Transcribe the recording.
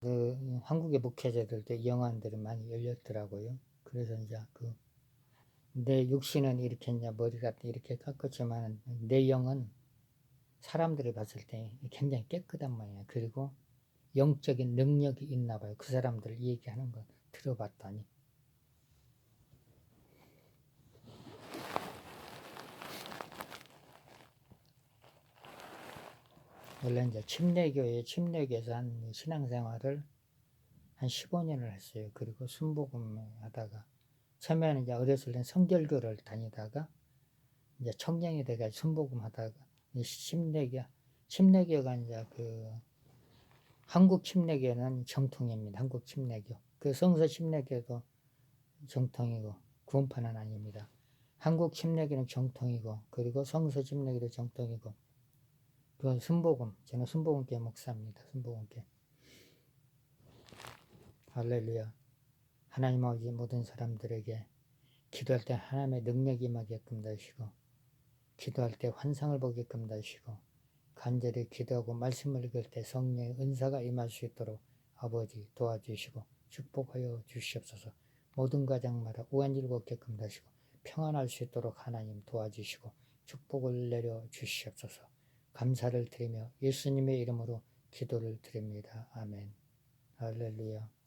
그 한국의 목회자들도 영안들이 많이 열렸더라고요. 그래서 이제 그 내 육신은 이렇게 이제 머리가 이렇게 깎았지만 내 영은 사람들이 봤을 때 굉장히 깨끗한 모양이에요. 그리고 영적인 능력이 있나 봐요. 그 사람들 얘기하는 거 들어봤더니. 원래 이제 침례교회 침례교에서 한 신앙생활을 한 15년을 했어요. 그리고 순복음 하다가 처음에는 이제 어렸을 땐 성결교를 다니다가 이제 청년이 돼가지고 순복음 하다가 이 침례교 침례교가 이제 그 한국 침례교는 정통입니다. 한국 침례교. 그 성서 침례교도 정통이고 구원파는 아닙니다. 한국 침례교는 정통이고 그리고 성서 침례교도 정통이고 그 순복음 저는 순복음교 목사입니다. 순복음교. 할렐루야. 하나님 아버지 모든 사람들에게 기도할 때 하나님의 능력이 임하게끔 하시고 기도할 때 환상을 보게끔 하시고 간절히 기도하고 말씀을 읽을 때 성령의 은사가 임할 수 있도록 아버지 도와주시고 축복하여 주시옵소서 모든 가정마다 우한일고 없게끔 하시고 평안할 수 있도록 하나님 도와주시고 축복을 내려 주시옵소서 감사를 드리며 예수님의 이름으로 기도를 드립니다. 아멘 할렐루야